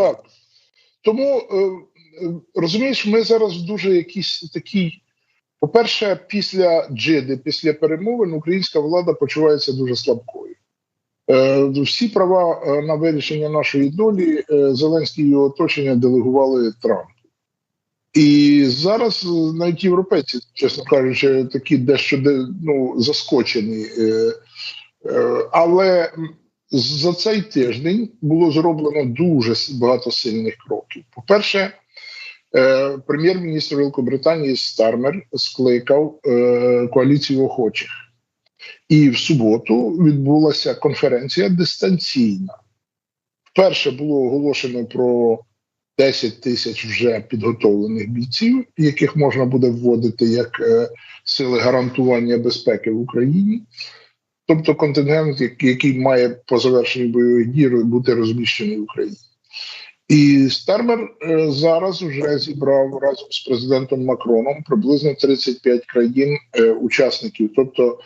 так. Тому е, е, розумієш, ми зараз в дуже якийсь такий. По-перше, після джиди, після перемовин, українська влада почувається дуже слабкою. Е, всі права на вирішення нашої долі Зеленський і його оточення делегували Трампу. І зараз навіть європейці, чесно кажучи, такі дещо ну, заскочені. Але за цей тиждень було зроблено дуже багато сильних кроків. По-перше, е, прем'єр-міністр Великобританії Стармер скликав е, коаліцію охочих. І в суботу відбулася конференція дистанційна. Вперше було оголошено про 10 тисяч вже підготовлених бійців, яких можна буде вводити як е, сили гарантування безпеки в Україні. Тобто контингент, який має по завершенні бойових дій бути розміщений в Україні. І Стармер е, зараз вже зібрав разом з президентом Макроном приблизно 35 країн е. Тобто,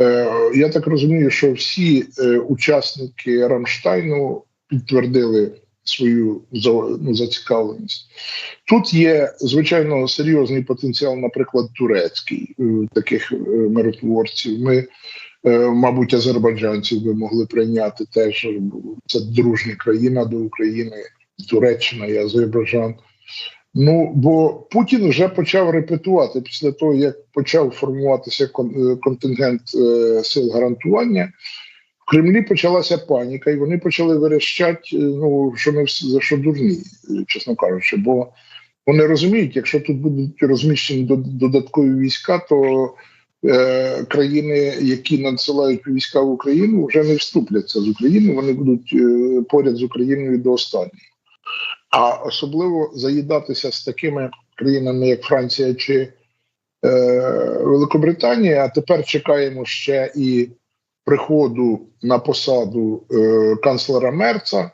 е, я так розумію, що всі учасники Рамштайну підтвердили свою ну, зацікавленість. Тут є звичайно серйозний потенціал, наприклад, турецький таких миротворців. Ми, мабуть, азербайджанців би могли прийняти теж. Це дружня країна до України, Туреччина і Азербайджан. Ну бо Путін вже почав репетувати після того, як почав формуватися е, контингент е, сил гарантування. В Кремлі почалася паніка, і вони почали верещати, е, ну що всі за що дурні, е, чесно кажучи. Бо вони розуміють, якщо тут будуть розміщені дод- додаткові війська, то е, країни, які надсилають війська в Україну, вже не вступляться з України. Вони будуть е, поряд з Україною до останнього. А особливо заїдатися з такими країнами, як Франція чи е, Великобританія. А тепер чекаємо ще і приходу на посаду е, канцлера Мерца.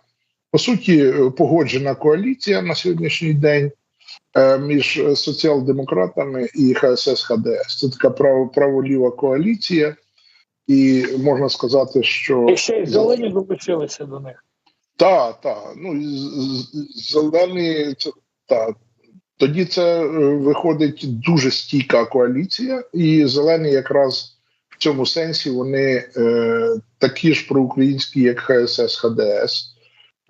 По суті, е, погоджена коаліція на сьогоднішній день між е, соціал-демократами і ХСС ХДС. Це така право право-ліва коаліція, і можна сказати, що І ще й зелені долучилися до них. так, так. Ну зелені це так. Тоді це е, виходить дуже стійка коаліція, і зелені якраз в цьому сенсі вони е, такі ж проукраїнські, як ХСС, ХДС.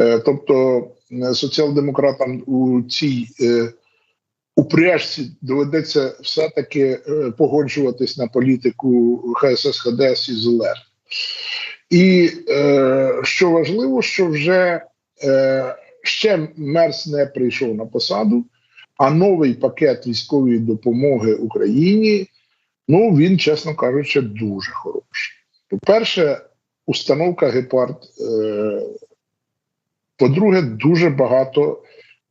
Е, тобто е, соціал-демократам у цій е, упряжці доведеться все-таки е, погоджуватись на політику ХСС, ХДС і ЗЛР. І е, що важливо, що вже е, ще Мерс не прийшов на посаду, а новий пакет військової допомоги Україні, ну він, чесно кажучи, дуже хороший. По-перше, установка Гепард. Е, по-друге, дуже багато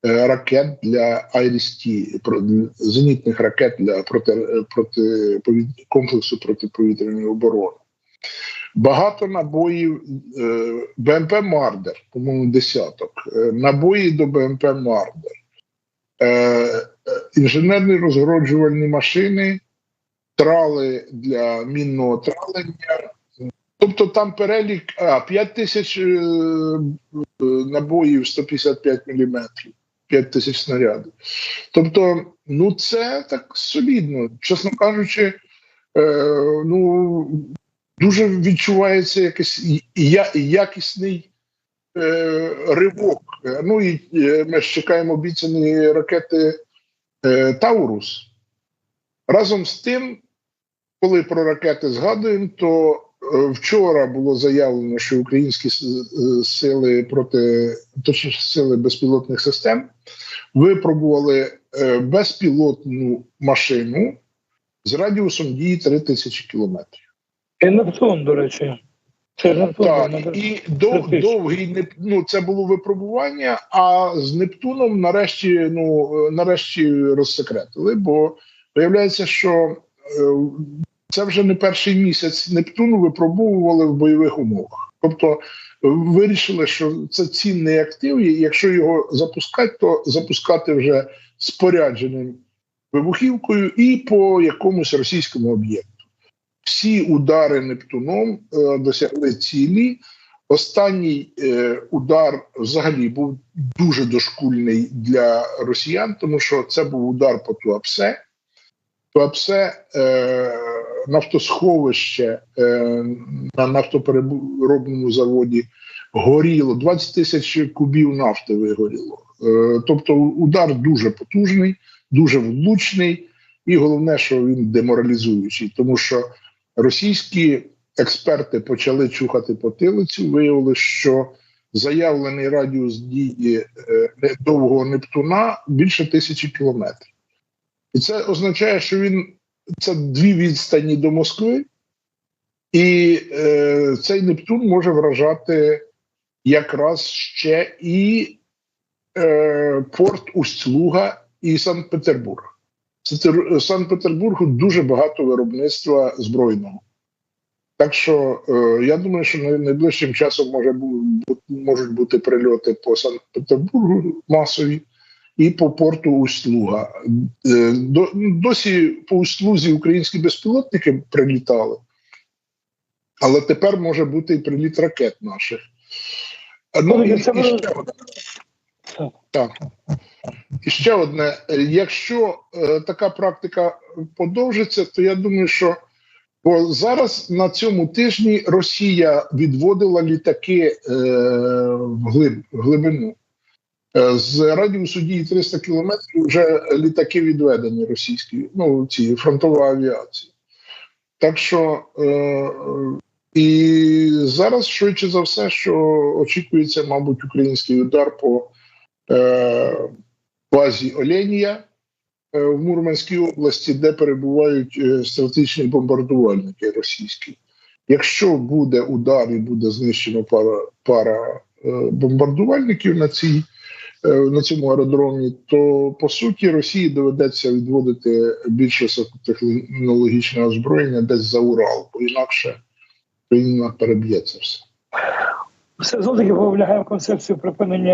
е, ракет для для- зенітних ракет для проти, проти, комплексу протиповітряної оборони. Багато набоїв е, БМП Мардер, по-моєму, десяток. е, Набої до БМП Мардер, інженерні розгороджувальні машини, трали для мінного тралення. Тобто там перелік а, 5 тисяч е, е, набоїв 155 мм, 5 тисяч снарядів. Тобто, ну це так солідно. Чесно кажучи, е, ну дуже відчувається якийсь я- якісний е, ривок. Ну і е, ми ж чекаємо обіцяні ракети е, Таурус. Разом з тим, коли про ракети згадуємо, то вчора було заявлено, що українські е, сили проти точніше сили безпілотних систем випробували е, безпілотну машину з радіусом дії 3000 кілометрів. Нептун, до речі. Це Нептун. Так, і дов, довгий ну, це було випробування. А з Нептуном нарешті, ну е, нарешті розсекретили, бо виявляється, що е, це вже не перший місяць Нептуну випробовували в бойових умовах. Тобто е, вирішили, що це цінний актив, і якщо його запускати, то запускати вже спорядженим вибухівкою і по якомусь російському об'єкту. Всі удари Нептуном е, досягли цілі. Останній е, удар взагалі був дуже дошкульний для росіян, тому що це був удар по Туапсе. Туапсе е, нафтосховище е, на нафтопереробному заводі горіло. 20 тисяч кубів нафти вигоріло. Е, тобто удар дуже потужний, дуже влучний, і головне, що він деморалізуючий, тому що російські експерти почали чухати потилицю, виявили, що заявлений радіус дії е, довгого Нептуна більше тисячі кілометрів. І це означає, що він це дві відстані до Москви, і е, цей Нептун може вражати якраз ще і е, порт Усть-Луга і Санкт-Петербург. Це Санкт-Петербургу дуже багато виробництва збройного. Так що е, я думаю, що най- найближчим часом може можуть бути прильоти по Санкт-Петербургу масові і по порту Усть-Луга. Е, до, досі по Усть-Лузі українські безпілотники прилітали, але тепер може бути і приліт ракет наших. Ну, і, і ще одне. Так. І ще одне: якщо е, така практика подовжиться, то я думаю, що бо зараз на цьому тижні Росія відводила літаки е, в глиб, в глибину. Е, з радіусу дії 300 кілометрів вже літаки відведені російські, ну ці фронтова авіація. Так що е, і зараз швидше за все, що очікується, мабуть, український удар по е, базі Оленія е, в Мурманській області, де перебувають е, стратегічні бомбардувальники російські. Якщо буде удар і буде знищено пара, пара е, бомбардувальників на цій. Е, На цьому аеродромі, то по суті Росії доведеться відводити більше високотехнологічне озброєння десь за Урал, бо інакше країна переб'є це все. Все знов таки виявляє концепцію припинення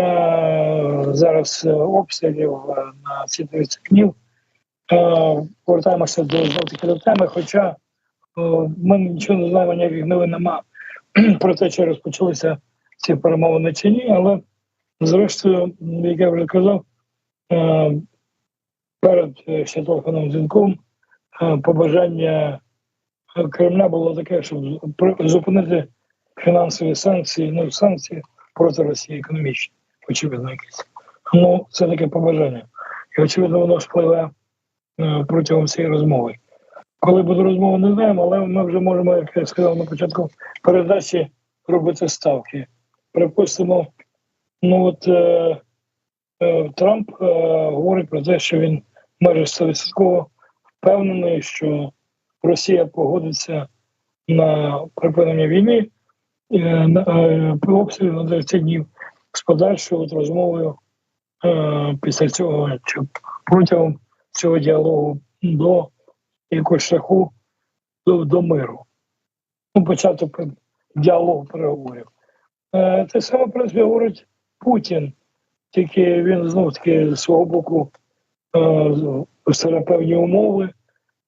е, зараз е, обстрілів на ці 30 днів. Повертаємося до знов таки до теми. Хоча ми нічого не знаємо, ніяких новин нема про те, чи розпочалися ці перемовини чи ні, але зрештою, як я вже казав, е, перед е, телефонним дзвінком е, побажання Кремля було таке, щоб зупинити фінансові санкції, ну санкції проти Росії економічні, очевидно, якісь. Ну, це таке побажання. І очевидно, воно спливе е, протягом цієї розмови. Коли буде розмова, не знаємо, але ми вже можемо, як я сказав на початку передачі, робити ставки. Припустимо, ну от е, е, Трамп е, говорить про те, що він майже 100% впевнений, що Росія погодиться на припинення війни е, е, по обстрілу на 30 днів з подальшою от розмовою е, після цього чи протягом цього діалогу до якогось шляху до, до миру. Ну, початок діалогу переговорів. Е, те саме, в принципі, говорить Путін, тільки він знов таки з свого боку е, певні умови.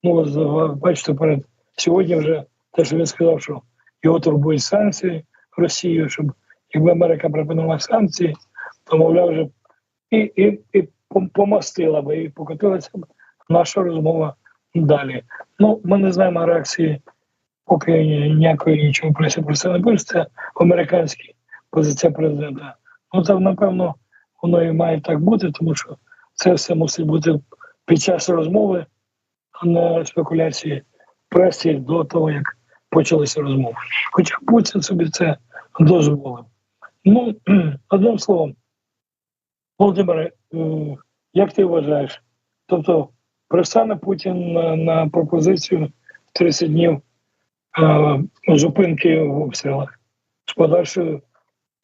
Ну, бачите, перед сьогодні вже те, що він сказав, що його турбують санкції Росією, щоб якби Америка припинила санкції, то мовляв вже і, і, і помастила би і покотилася б наша розмова далі. Ну, ми не знаємо реакції, поки ніякої нічого про це не пише. Це американська позиція президента. Ну там, напевно, воно і має так бути, тому що це все мусить бути під час розмови, а не спекуляції пресі до того, як почалися розмови. Хоча Путін собі це дозволив. Ну, одним словом, Володимире, як ти вважаєш? Тобто пристане Путін на, на пропозицію 30 днів е, зупинки в обстрілах з подальшою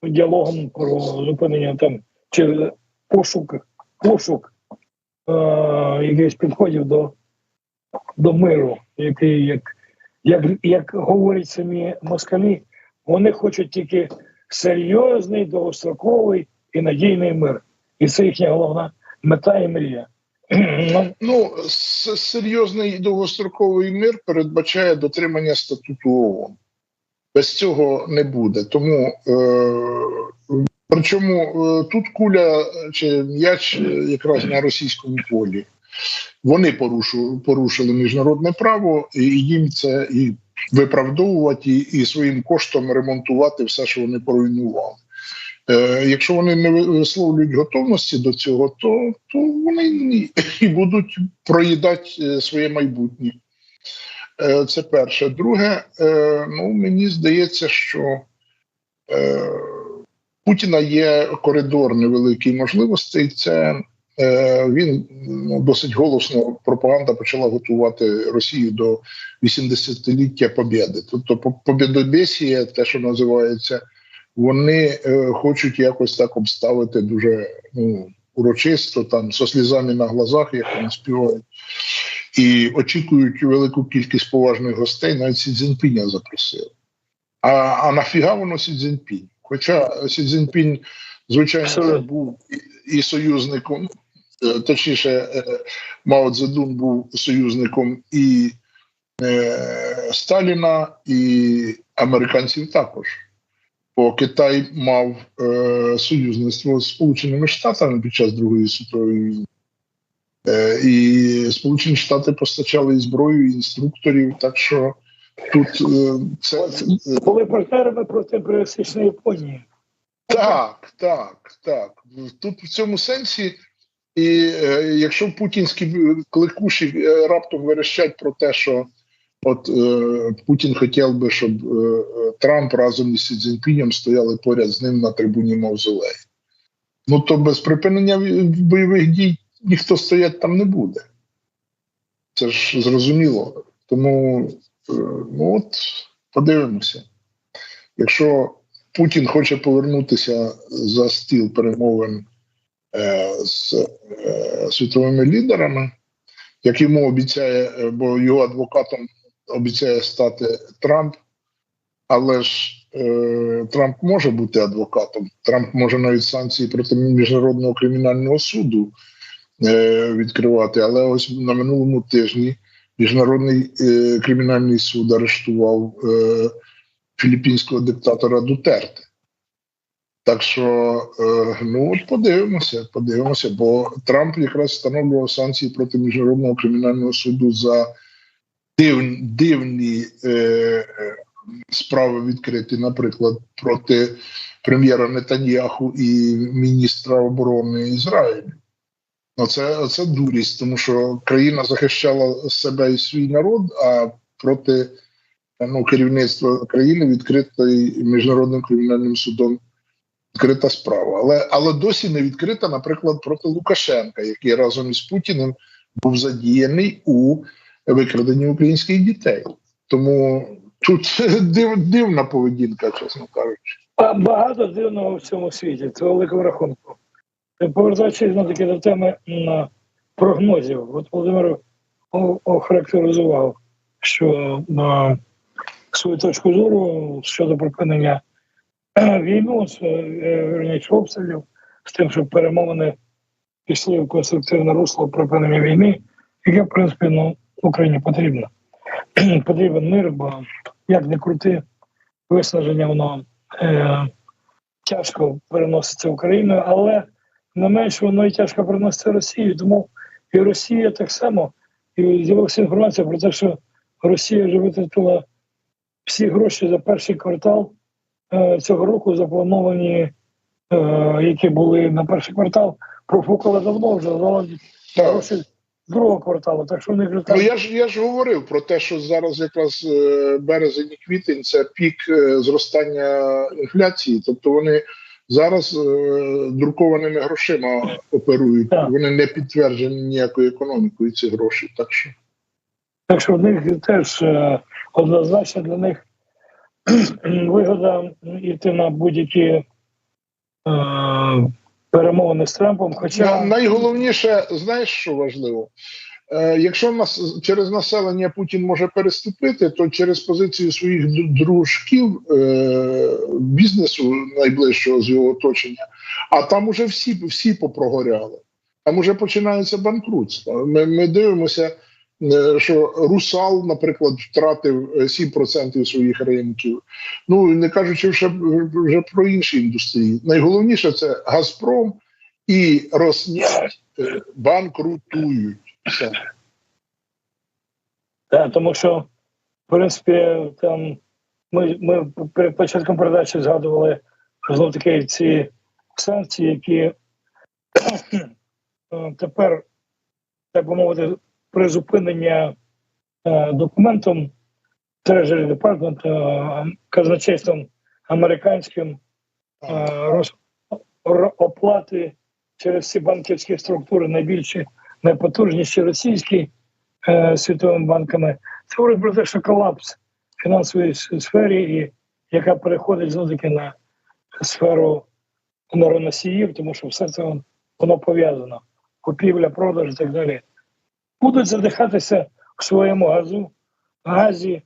діалогом про зупинення там чи пошук, пошук е, якихось підходів до, до миру, який, як, як, як говорять самі москалі, вони хочуть тільки серйозний, довгостроковий і надійний мир. І це їхня головна мета і мрія. Ну, серйозний довгостроковий мир передбачає дотримання статуту ООН. Без цього не буде. Тому е, причому е, тут куля чи м'яч е, якраз на російському полі. Вони порушу, порушили міжнародне право, і їм це і виправдовувати, і, і своїм коштом ремонтувати все, що вони поруйнували. Е, якщо вони не висловлюють готовності до цього, то, то вони і будуть проїдати е, своє майбутнє. Е, Це перше. Друге, е, ну мені здається, що е, Путіна є коридор невеликий можливостей. Це він ну, досить голосно пропаганда почала готувати Росію до 80-ліття Побєди. Тобто по- побєдобєсія, те, що називається, вони хочуть якось так обставити дуже ну, урочисто, там со слізами на глазах, як вони співають, і очікують велику кількість поважних гостей, навіть Сі Цзіньпіня запросили. А, а нафіга воно Сі Цзіньпінь? Хоча Сі Цзіньпінь, звичайно, був і, союзником, е, точніше, е, Мао Цзедун був союзником і е, Сталіна, і американців також. Бо Китай мав е, союзництво з Сполученими Штатами під час Другої світової війни. Е, і Сполучені Штати постачали і зброю, і інструкторів. Так що тут е, це е, Були партнерами проти імперіалістичної Японії. так, так, так. Тут в цьому сенсі, і е, якщо путінські кликуші е, раптом верещать про те, що от е, Путін хотів би, щоб е, е, Трамп разом із Цзіньпінем стояли поряд з ним на трибуні Мавзолею. Ну то без припинення бойових дій ніхто стоять там не буде. Це ж зрозуміло. Тому е, ну от подивимося. Якщо Путін хоче повернутися за стіл перемовин е, з е, світовими лідерами, як йому обіцяє, е, бо його адвокатом обіцяє стати Трамп, але ж е, Трамп може бути адвокатом. Трамп може навіть санкції проти міжнародного кримінального суду відкривати. Але ось на минулому тижні міжнародний е, кримінальний суд арештував. Е, філіппінського диктатора Дутерте. Так що, е, ну от подивимося, подивимося, бо Трамп якраз встановлював санкції проти міжнародного кримінального суду за дивні, дивні е, е, справи відкриті, наприклад, проти прем'єра Нетаньяху і міністра оборони Ізраїлю. Ну, це, це дурість, тому що країна захищала себе і свій народ, а проти ну, керівництва країни відкритий міжнародним кримінальним судом відкрита справа. Але, але досі не відкрита, наприклад, проти Лукашенка, який разом із Путіним був задіяний у викраденні українських дітей. Тому тут див, дивна поведінка, чесно кажучи. А Багато дивного в цьому світі, це великому рахунку. Е, Повертаючись на таки до теми прогнозів, от Володимир охарактеризував, що м, свою точку зору щодо припинення е, війни, з, е, обстрілів, з тим, щоб перемовини пішли в конструктивне русло припинення війни, яке, в принципі, ну, Україні потрібно. Потрібен мир, бо як не крути, виснаження воно е, тяжко переноситься Україною, але не менш воно і тяжко переноситься Росію. Тому і Росія так само. І з'явилася інформація про те, що Росія вже витратила всі гроші за перший квартал е, цього року, заплановані, е, які були на перший квартал, профукала давно вже гроші другого кварталу. Так що вони вже Ну я ж я ж говорив про те, що зараз якраз е, березень і квітень це пік е, зростання інфляції. Тобто вони зараз е, друкованими грошима оперують. Так. Вони не підтверджені ніякою економікою ці гроші. Так що Так що в них теж е, однозначно для них вигода йти на будь-які е, перемовини з Трампом. Хоча найголовніше, знаєш, що важливо? Е, якщо нас через населення Путін може переступити, то через позицію своїх дружків е, бізнесу найближчого з його оточення, а там уже всі всі попрогоряли. Там уже починається банкрутство. Ми, ми дивимося, е, що Русал, наприклад, втратив е, 7% своїх ринків. Ну не кажучи вже, вже про інші індустрії. Найголовніше це Газпром і Роснефть банкрутують. Так, тому що, в принципі, там ми, ми перед початком передачі згадували знов таки ці санкції, які е, тепер, так би мовити, призупинення е, документом Treasury Department, е, казначейством американським роз, оплати через всі банківські структури, найбільші, найпотужніші російські е, світовими банками. Це говорить про те, що колапс в фінансовій сфері, і яка переходить знову таки на сферу енергоносіїв, тому що все це вон- воно пов'язано. Купівля, продаж і так далі. Будуть задихатися в своєму газу, газі,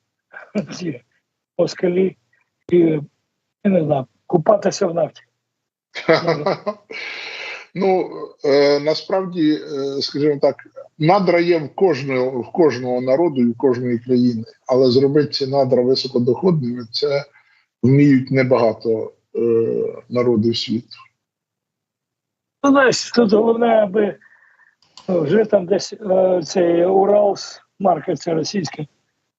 ці москалі і, я не знаю, купатися в нафті. Ну е, насправді, е, скажімо так, надра є в кожного в кожного народу і в кожної країни, але зробити ці надра високодоходними це вміють небагато е, народів світу. Ну, знаєш, тут головне, аби вже там десь е, цей Уралс, марка ця російська,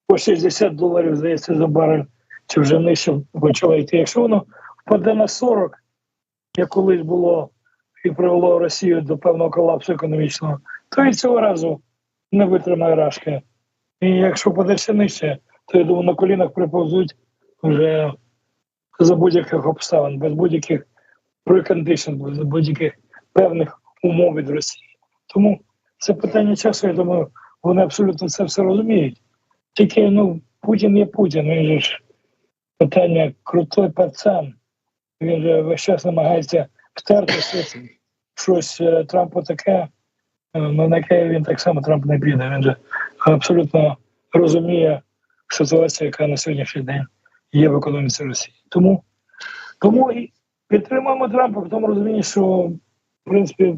по 60 доларів, здається, за барель, чи вже нижче почало йти. Якщо воно впаде на 40, як колись було і привело Росію до певного колапсу економічного, то і цього разу не витримає рашки. І якщо ще нижче, то я думаю, на колінах приповзуть вже за будь-яких обставин, без будь-яких precondition, без будь-яких певних умов від Росії. Тому це питання часу, я думаю, вони абсолютно це все розуміють. Тільки ну, Путін є Путін, він же ж питання крутой пацан. Він же весь час намагається втерти щось, щось е, Трампу таке, е, ну, на яке він так само Трамп не піде. Він же абсолютно розуміє ситуацію, яка на сьогоднішній день є в економіці Росії. Тому, тому і підтримуємо Трампа в тому розумінні, що в принципі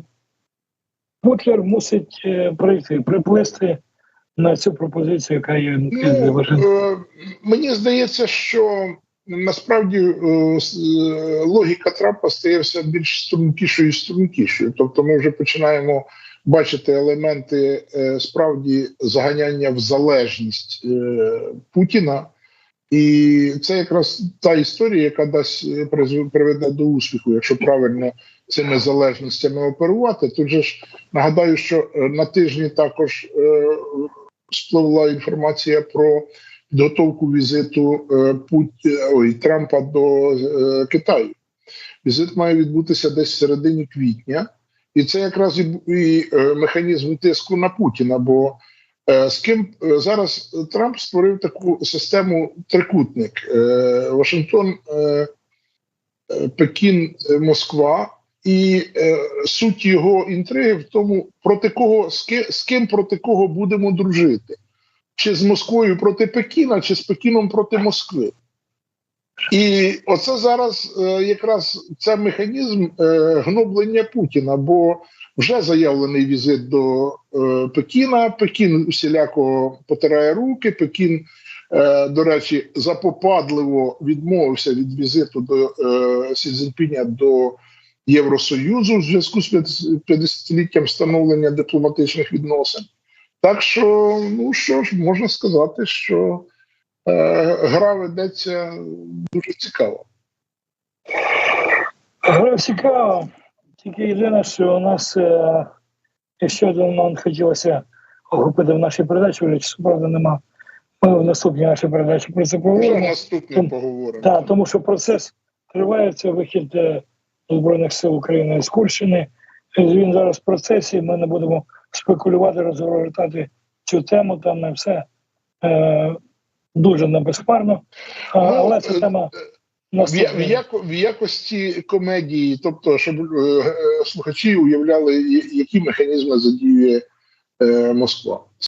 Путлер мусить е, прийти, приплисти на цю пропозицію, яка є Ну, мені здається, що насправді е, е, логіка Трампа стає все більш стрункішою і стрункішою. Тобто, ми вже починаємо бачити елементи е, справді заганяння в залежність Путіна. І це якраз та історія, яка дасть приведе до успіху, якщо правильно цими залежностями оперувати. Тут же ж нагадаю, що на тижні також спливла інформація про підготовку візиту е, Пут... ой, Трампа до е, Китаю. Візит має відбутися десь в середині квітня, і це якраз і, і е, механізм тиску на Путіна. Бо е, з ким е, зараз Трамп створив таку систему трикутник: е, Вашингтон, е, е, Пекін, е, Москва. І е, суть його інтриги в тому, проти кого з ким проти кого будемо дружити, чи з Москвою проти Пекіна, чи з Пекіном проти Москви. І оце зараз е, якраз це механізм е, гноблення Путіна, бо вже заявлений візит до е, Пекіна. Пекін всіляко потирає руки. Пекін, е, до речі, запопадливо відмовився від візиту до е, Сі Цзіньпіня до Євросоюзу в зв'язку з 50-літтям встановлення дипломатичних відносин. Так що, ну що ж, можна сказати, що е, гра ведеться дуже цікаво. Гра цікава. Тільки єдине, що у нас е, ще один момент хотілося охопити в нашій передачі, але часу, правда, нема. Ми в наступній нашій передачі про це Вже поговоримо. наступне Тому- поговоримо. Так, тому що процес триває, це вихід е, Збройних сил України з Курщини. Він зараз в процесі. Ми не будемо спекулювати, розгортати цю тему. Там не все е, дуже небезпарно. А, Ну, але це е, тема В, я- в, яко, в якості комедії, тобто, щоб е, е, слухачі уявляли, які механізми задіює е, Москва.